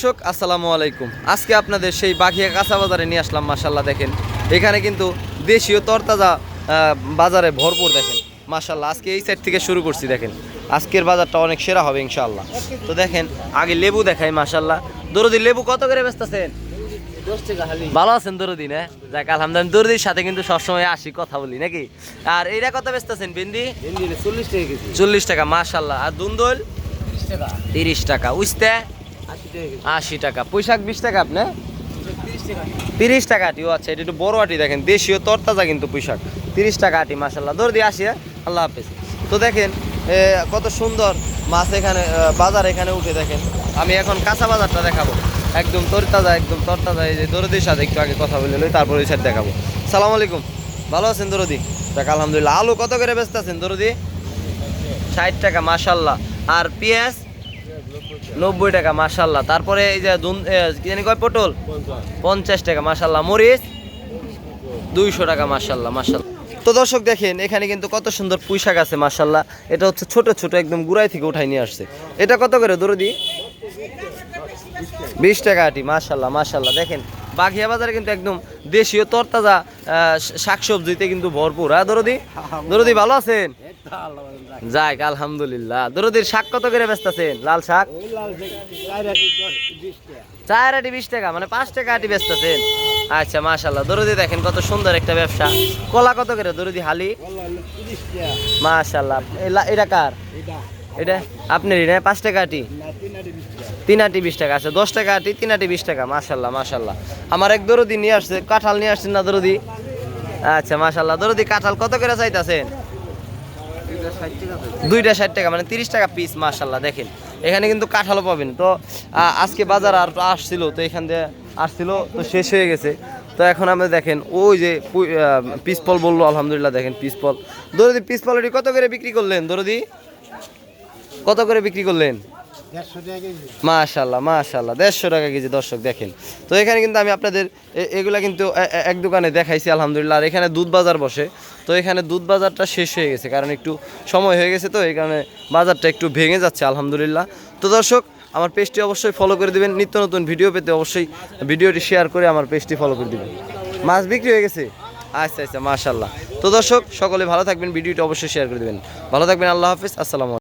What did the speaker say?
দর্শক আসসালামু আলাইকুম। আজকে আপনাদের সেই বাঘিয়া কাঁচা বাজারে নিয়ে আসলাম মাসাল্লাহ দেখেন। এখানে কিন্তু দেশীয় তরতাজা বাজারে ভরপুর দেখেন। মাসাল্লাহ আজকে এই সাইড থেকে শুরু করছি দেখেন। আজকের বাজারটা অনেক সেরা হবে ইনশাল্লাহ তো দেখেন আগে লেবু দেখাই মাসাল্লাহ দরদি লেবু কত করে বেচতেছেন? ভালো আছেন দরদি না? যাক আলহামদুলিল্লাহ দরদির সাথে কিন্তু সবসময় আসি কথা বলি নাকি? আর এইটা কত বেচতেছেন বিন্দি চল্লিশ টাকা চল্লিশ টাকা মাসাল্লাহ আর দুন্দল? তিরিশ টাকা। উস্তে? আশি টাকা পোশাক বিশ টাকা আপনি? তিরিশ টাকা আটি ও আচ্ছা এটা একটু বড় আটি দেখেন দেশীয় তরতাজা কিন্তু পোশাক তিরিশ টাকা আটি মাসাল্লাহ দৌড় দিয়ে আসি হ্যাঁ? আল্লাহ হাফেজ। তো দেখেন কত সুন্দর মাছ এখানে বাজার এখানে উঠে দেখেন। আমি এখন কাঁচা বাজারটা দেখাবো। একদম তরতাজা একদম তরতাজা এই যে দরদির সাথে একটু আগে কথা বলে লই তারপর ওই সাইড দেখাবো। সালাম আলাইকুম। ভালো আছেন দরদি? দেখ আলহামদুলিল্লাহ। আলু কত করে ব্যস্ত আছেন দরদি? ষাট টাকা মাসাল্লাহ আর পেঁয়াজ? নব্বই টাকা মাসাল্লাহ তারপরে এই যে কি জানি কয় পটল? পঞ্চাশ টাকা মাসাল্লাহ মরিচ? দুইশো টাকা মাসাল্লাহ মাসাল্লাহ তো দর্শক দেখেন, এখানে কিন্তু কত সুন্দর পুঁইশাক আছে মাসাল্লাহ এটা হচ্ছে ছোট ছোট, একদম গুড়াই থেকে উঠাই নিয়ে আসছে। এটা কত করে দরদি বিশ টাকা আটি মাসাল্লাহ মাসাল্লাহ দেখেন, বাঘিয়া বাজারে কিন্তু একদম দেশীয় তরতাজা শাকসবজিতে কিন্তু ভরপুর। হ্যাঁ দরদি দরদি ভালো আছেন? যাক, আলহামদুলিল্লাহ। শাক কত করে লাল শাক? চার আটি বিশ টাকা মানে পাঁচ টাকা আটি আচ্ছা মাশাল্লাহ দেখেন কত সুন্দর একটা ব্যবসা। কলা কত করে হালি? মাশাল্লাহ এটা কার? এটা এটা আপনারই না? পাঁচ টাকা আটি? তিন আটি বিশ টাকা। বিশ আচ্ছা দশ টাকা আটি, তিন আটি বিশ টাকা। মাশাল্লাহ মাশাল্লাহ আমার এক দরদি নিয়ে আসছে, কাঁঠাল নিয়ে আসছেন না দরদি? আচ্ছা মাশাল্লাহ দরদি কাঁঠাল কত করে চাইতেছেন? এটা। দুইটা ষাট টাকা মানে তিরিশ টাকা পিস মার্শাল্লাহ দেখেন। এখানে কিন্তু কাঁঠালও পাবেন। তো আজকে বাজার আর আসছিল, তো এখান দিয়ে আসছিল, তো শেষ হয়ে গেছে। তো এখন আমরা দেখেন, ওই যে পিসপল বলল, আলহামদুলিল্লাহ, দেখেন পিসপল দরদি পিসপল কত করে বিক্রি করলেন, দরদি? কত করে বিক্রি করলেন? মাশাল্লাহ মাশাল্লাহ, দেড়শো টাকা কেজি, দর্শক দেখেন। তো এখানে কিন্তু আমি আপনাদের এগুলা কিন্তু এক দোকানে দেখাইছি, আলহামদুলিল্লাহ। আর এখানে দুধ বাজার বসে। তো এখানে দুধ বাজারটা শেষ হয়ে গেছে, কারণ একটু সময় হয়ে গেছে তো, এই কারণে বাজারটা একটু ভেঙে যাচ্ছে, আলহামদুলিল্লাহ। তো দর্শক, আমার পেজটি অবশ্যই ফলো করে দিবেন। নিত্য নতুন ভিডিও পেতে অবশ্যই ভিডিওটি শেয়ার করে আমার পেজটি ফলো করে দিবেন। মাছ বিক্রি হয়ে গেছে? আচ্ছা আচ্ছা মাশাল্লাহ। তো দর্শক, সকলে ভালো থাকবেন, ভিডিওটি অবশ্যই শেয়ার করে দিবেন। ভালো থাকবেন, আল্লাহ হাফিজ, আসসালামু